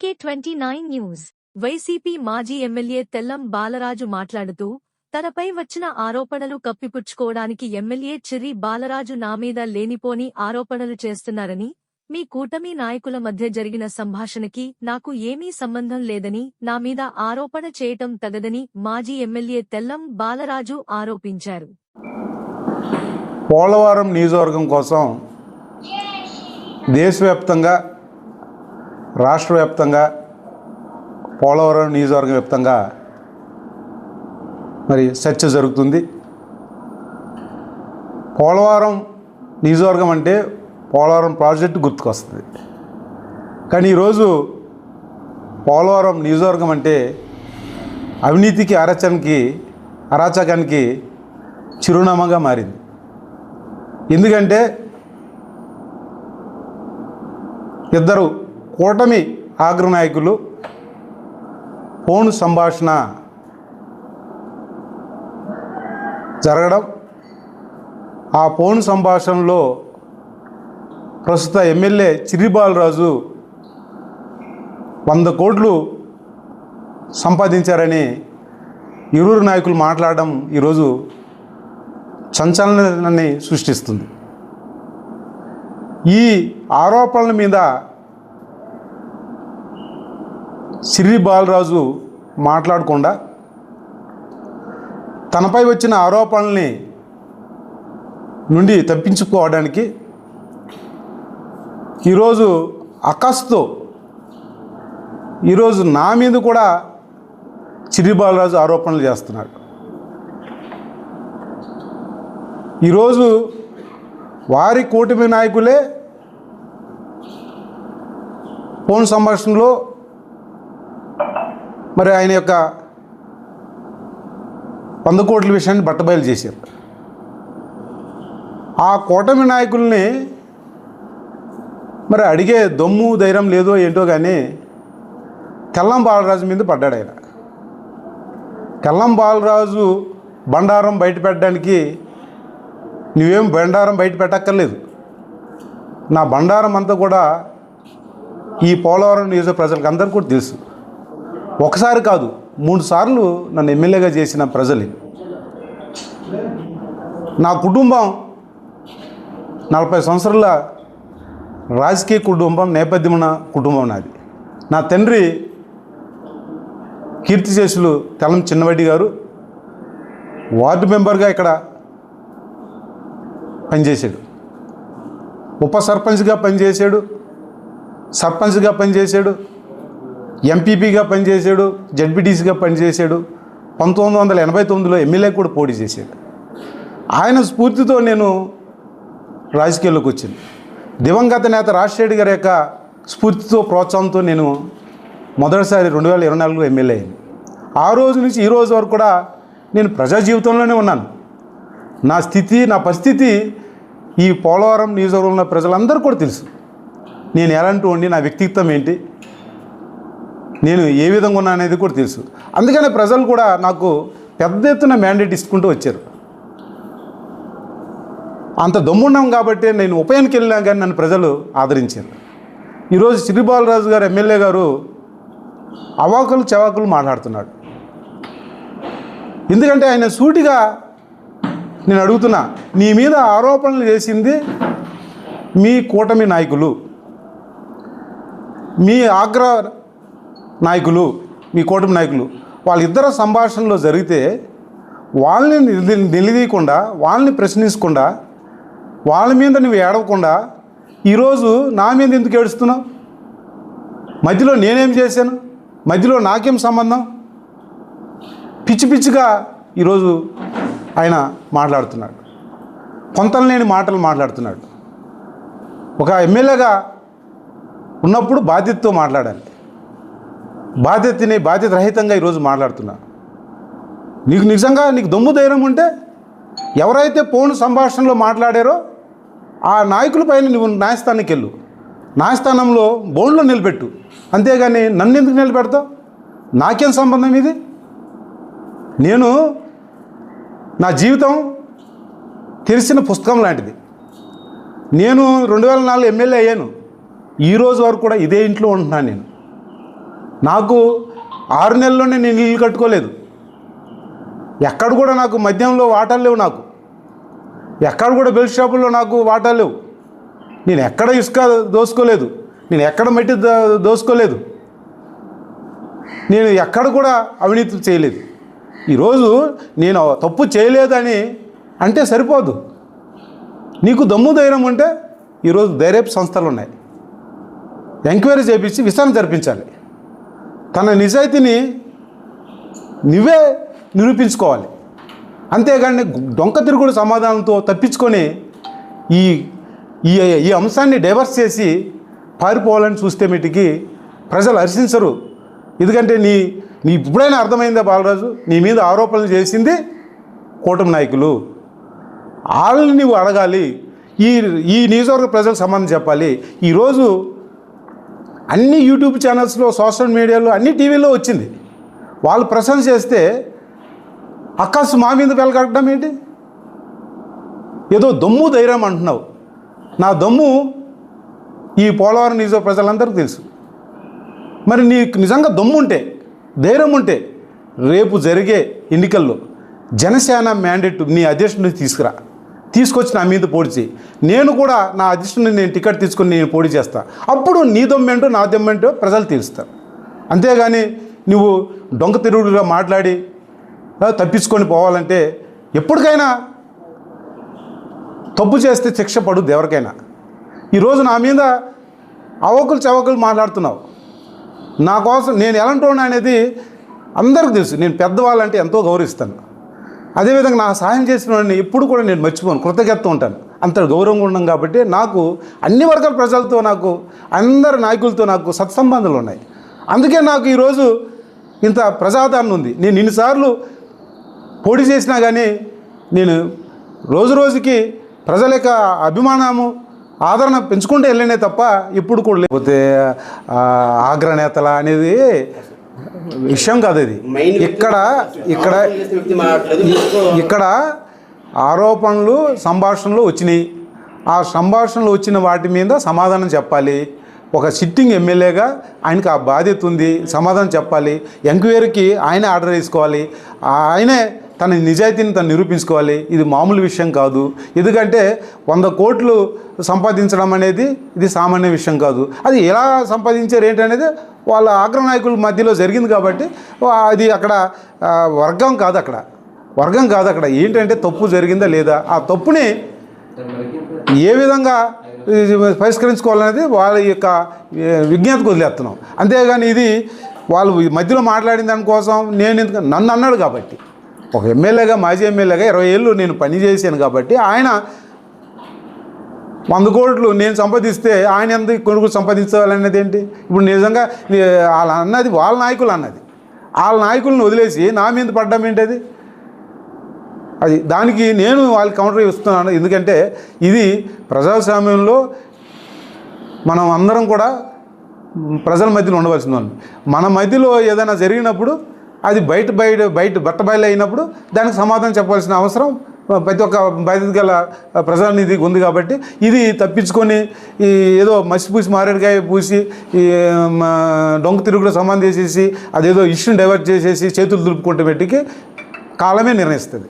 AK twenty nine news YCP మాజీ MLA Tellam Balaraju మాట్లాడుతూ తనపై వచ్చిన ఆరోపణలు కప్పిపుచ్చుకోవడానికి ఎమ్మెల్యే చిర్రి బాలరాజు నా మీద లేనిపోని ఆరోపణలు చేస్తున్నారని మీ కూటమి నాయకుల మధ్య జరిగిన సంభాషణకి నాకు ఏమీ సంబంధం లేదని నా మీద ఆరోపణ చేయటం తగదని మాజీ ఎమ్మెల్యే తెల్లం బాలరాజు ఆరోపించారు. పోలవరం నియోజకవర్గం కోసం దేశవ్యాప్తంగా రాష్ట్ర వ్యాప్తంగా పోలవరం నియోజకవర్గం వ్యాప్తంగా మరి చర్చ జరుగుతుంది. పోలవరం నియోజకవర్గం అంటే పోలవరం ప్రాజెక్టు గుర్తుకొస్తుంది. కానీ ఈరోజు పోలవరం నియోజకవర్గం అంటే అవినీతికి అరచనకి అరాచకానికి చిరునామాగా మారింది. ఎందుకంటే ఇద్దరు కూటమి అగ్రనాయకులు ఫోన్ సంభాషణ జరగడం ఆ ఫోన్ సంభాషణలో ప్రస్తుత ఎమ్మెల్యే చిరిబాలరాజు వంద కోట్లు సంపాదించారని ఇరువురు నాయకులు మాట్లాడడం ఈరోజు సంచలనాన్ని సృష్టిస్తుంది. ఈ ఆరోపణల మీద సిరి బాలరాజు మాట్లాడకుండా తనపై వచ్చిన ఆరోపణల్ని నుండి తప్పించుకోవడానికి ఈరోజు అకస్తో ఈరోజు నా మీద కూడా చిరి బాలరాజు ఆరోపణలు చేస్తున్నాడు. ఈరోజు వారి కూటమి నాయకులే ఫోన్ సంభాషణలో మరి ఆయన యొక్క వంద కోట్ల విషయాన్ని బట్టబయలు చేశారు. ఆ కూటమి నాయకుల్ని మరి అడిగే దమ్ము ధైర్యం లేదో ఏంటో కానీ తెల్లం బాలరాజు మీద పడ్డాడు ఆయన. తెల్లం బాలరాజు బండారం బయట పెట్టడానికి నువ్వేం బండారం బయట పెట్టక్కర్లేదు. నా బండారం అంతా కూడా ఈ పోలవరం నియోజక ప్రజలకు అందరికీ కూడా తెలుసు. ఒకసారి కాదు మూడు సార్లు నన్ను ఎమ్మెల్యేగా చేసిన ప్రజలు. నా కుటుంబం నలభై సంవత్సరాల రాజకీయ కుటుంబం నేపథ్యమున కుటుంబం నాది. నా తండ్రి కీర్తిశేషులు తెలం చిన్నవడ్డి గారు వార్డు మెంబర్గా ఇక్కడ పనిచేశాడు. ఉప సర్పంచ్గా పనిచేశాడు సర్పంచ్గా పనిచేశాడు ఎంపీపీగా పనిచేశాడు జడ్పీటీసీగా పనిచేశాడు పంతొమ్మిది వందల ఎనభై తొమ్మిదిలో ఎమ్మెల్యే కూడా పోటీ చేశాడు. ఆయన స్ఫూర్తితో నేను రాజకీయాల్లోకి వచ్చింది. దివంగత నేత రాజశేఖర్ గారి యొక్క స్ఫూర్తితో ప్రోత్సాహంతో నేను మొదటిసారి రెండు వేల ఇరవై నాలుగులో ఎమ్మెల్యే అయింది ఆ రోజు నుంచి ఈ రోజు వరకు కూడా నేను ప్రజా జీవితంలోనే ఉన్నాను. నా స్థితి నా పరిస్థితి ఈ పోలవరం నియోజకవర్గంలో ప్రజలందరూ కూడా తెలుసు. నేను ఎలాంటి ఉండి నా వ్యక్తిత్వం ఏంటి నేను ఏ విధంగా ఉన్నా అనేది కూడా తెలుసు. అందుకనే ప్రజలు కూడా నాకు పెద్ద ఎత్తున మ్యాండేట్ ఇచ్చుకుంటూ వచ్చారు. అంత దమ్మున్నాం కాబట్టి నేను ఉప ఎన్నిక వెళ్ళినా కానీ నన్ను ప్రజలు ఆదరించారు. ఈరోజు శ్రీబాలరాజు గారు ఎమ్మెల్యే గారు అవాకులు చవాకులు మాట్లాడుతున్నాడు. ఎందుకంటే ఆయన సూటిగా నేను అడుగుతున్నా నీ మీద ఆరోపణలు చేసింది మీ కూటమి నాయకులు. మీ ఆగ్ర నాయకులు మీ కూటమి నాయకులు వాళ్ళిద్దరు సంభాషణలో జరిగితే వాళ్ళని నిలదీయకుండా వాళ్ళని ప్రశ్నించకుండా వాళ్ళ మీద నువ్వు ఏడవకుండా ఈరోజు నా మీద ఎందుకు ఏడుస్తున్నావు? మధ్యలో నేనేం చేశాను? మధ్యలో నాకేం సంబంధం? పిచ్చి పిచ్చిగా ఈరోజు ఆయన మాట్లాడుతున్నాడు. పొంతలేని మాటలు మాట్లాడుతున్నాడు. ఒక ఎమ్మెల్యేగా ఉన్నప్పుడు బాధ్యతతో మాట్లాడాలి. బాధ్యతని బాధ్యత రహితంగా ఈరోజు మాట్లాడుతున్నా. నీకు నిజంగా నీకు దమ్ము ధైర్యం ఉంటే ఎవరైతే ఫోన్ సంభాషణలో మాట్లాడారో ఆ నాయకుల పైన నువ్వు న్యాయస్థానానికి వెళ్ళు న్యాయస్థానంలో బోన్లో నిలబెట్టు. అంతేగాని నన్ను ఎందుకు నిలబెడతావు? నాకేం సంబంధం ఇది? నేను నా జీవితం తెలిసిన పుస్తకం లాంటిది. నేను రెండు వేల నాలుగు ఎమ్మెల్యే అయ్యాను. ఈ రోజు వరకు కూడా ఇదే ఇంట్లో ఉంటున్నాను నేను. నాకు ఆరు నెలల్లోనే నేను ఇల్లు కట్టుకోలేదు. ఎక్కడ కూడా నాకు మద్యంలో వాటాలు లేవు నాకు. ఎక్కడ కూడా బెల్ట్ షాపుల్లో నాకు వాటాలు లేవు. నేను ఎక్కడ ఇసుక దోసుకోలేదు. నేను ఎక్కడ మట్టి దోసుకోలేదు. నేను ఎక్కడ కూడా అవినీతి చేయలేదు. ఈరోజు నేను తప్పు చేయలేదని అంటే సరిపోదు. నీకు దమ్ము ధైర్యం ఉంటే ఈరోజు ధైర్యపు సంస్థలు ఉన్నాయి. ఎంక్వైరీ చేపించి విచారణ జరిపించాలి. తన నిజాయితీని నువ్వే నిరూపించుకోవాలి. అంతేగాని డొంక తిరుగుడు సమాధానంతో తప్పించుకొని ఈ ఈ ఈ అంశాన్ని డైవర్స్ చేసి పారిపోవాలని చూస్తే మీటికి ప్రజలు హర్షించరు. ఎందుకంటే నీ నీ ఇప్పుడైనా అర్థమైందా బాలరాజు? నీ మీద ఆరోపణలు చేసింది కూటమి నాయకులు. వాళ్ళని నువ్వు అడగాలి. ఈ ఈ నియోజకవర్గ ప్రజలకు సంబంధం చెప్పాలి. ఈరోజు అన్ని యూట్యూబ్ ఛానల్స్లో సోషల్ మీడియాలో అన్ని టీవీలో వచ్చింది. వాళ్ళు ప్రశంస చేస్తే అక్కసు మా మీద వెలగట్టడం ఏంటి? ఏదో దమ్ము ధైర్యం అంటున్నావు. నా దమ్ము ఈ పోలవరం నిజ ప్రజలందరికీ తెలుసు. మరి నీకు నిజంగా దమ్ము ఉంటే ధైర్యం ఉంటే రేపు జరిగే ఎన్నికల్లో జనసేన మ్యాండేట్ నీ అధ్యక్షుడిని తీసుకురా. తీసుకొచ్చి నా మీద పోటీ నేను కూడా నా అధ్యక్షుడిని నేను టికెట్ తీసుకొని నేను పోటీ చేస్తాను అప్పుడు నీ దొమ్మేంటో నా దొమ్మేంటో ప్రజలు తీరుస్తారు అంతేగాని నువ్వు డొంక తిరుగుడుగా మాట్లాడి తప్పించుకొని పోవాలంటే ఎప్పటికైనా తప్పు చేస్తే శిక్ష పడుద్ది ఎవరికైనా. ఈరోజు నా మీద అవకులు చవకులు మాట్లాడుతున్నావు. నా కోసం నేను ఎలాంటి అనేది అందరికీ తెలుసు. నేను పెద్దవాళ్ళంటే ఎంతో గౌరవిస్తాను. అదేవిధంగా నా సహాయం చేసిన వాడిని ఎప్పుడు కూడా నేను మర్చిపోను కృతజ్ఞత ఉంటాను. అంత గౌరవంగా ఉన్నాం కాబట్టి నాకు అన్ని వర్గాల ప్రజలతో నాకు అందరి నాయకులతో నాకు సత్సంబంధాలు ఉన్నాయి. అందుకే నాకు ఈరోజు ఇంత ప్రజాదరణ ఉంది. నేను ఇన్నిసార్లు పోటీ చేసినా కానీ నేను రోజు రోజుకి ప్రజల యొక్క అభిమానము ఆదరణ పెంచుకుంటూ వెళ్ళనే తప్ప ఇప్పుడు కూడా లేకపోతే ఆగ్రనేతల అనేది విషయం కాదు ఇది. ఇక్కడ ఇక్కడ ఇక్కడ ఆరోపణలు సంభాషణలు వచ్చినాయి. ఆ సంభాషణలు వచ్చిన వాటి మీద సమాధానం చెప్పాలి. ఒక సిట్టింగ్ ఎమ్మెల్యేగా ఆయనకి ఆ బాధ్యత ఉంది. సమాధానం చెప్పాలి. ఎంక్వైరీకి ఆయనే ఆర్డర్ వేసుకోవాలి ఆయనే తన నిజాయితీని తను నిరూపించుకోవాలి. ఇది మామూలు విషయం కాదు. ఎందుకంటే వంద కోట్లు సంపాదించడం అనేది ఇది సామాన్య విషయం కాదు. అది ఎలా సంపాదించారు ఏంటనేది వాళ్ళ అగ్రనాయకుల మధ్యలో జరిగింది కాబట్టి అది అక్కడ వర్గం కాదు అక్కడ. వర్గం కాదు అక్కడ. ఏంటంటే తప్పు జరిగిందా లేదా? ఆ తప్పుని ఏ విధంగా పరిష్కరించుకోవాలనేది వాళ్ళ యొక్క విజ్ఞతకు వదిలేస్తున్నాం. అంతేగాని ఇది వాళ్ళు ఈ మధ్యలో మాట్లాడిన దానికోసం నేను ఎందుకు నన్ను అన్నాడు కాబట్టి. ఒక ఎమ్మెల్యేగా మాజీ ఎమ్మెల్యేగా ఇరవై ఏళ్ళు నేను పని చేశాను కాబట్టి ఆయన వంద కోట్లు నేను సంపాదిస్తే ఆయన ఎంత కొనుగోలు సంపాదించాలనేది ఏంటి? ఇప్పుడు నిజంగా వాళ్ళ అన్నది వాళ్ళ నాయకులు అన్నది. వాళ్ళ నాయకులను వదిలేసి నా మీద పడ్డం ఏంటది? అది దానికి నేను వాళ్ళకి కౌంటర్ ఇస్తున్నాను. ఎందుకంటే ఇది ప్రజాస్వామ్యంలో మనం అందరం కూడా ప్రజల మధ్యలో ఉండవలసిన వాళ్ళు మన మధ్యలో ఏదైనా జరిగినప్పుడు అది బయట బయట బయట బట్ట అయినప్పుడు దానికి సమాధానం చెప్పాల్సిన అవసరం ప్రతి ఒక్క బాధ్యత గల ప్రజానిధికి ఉంది కాబట్టి ఇది తప్పించుకొని ఈ ఏదో మసి పూసి మారేడుకాయ పూసి ఈ మ, డొంక తిరుగుడు సమానం చేసేసి అదేదో ఇష్యూని డైవర్ట్ చేసేసి చేతులు దులుపుకుంటే పెట్టికి కాలమే నిర్ణయిస్తుంది.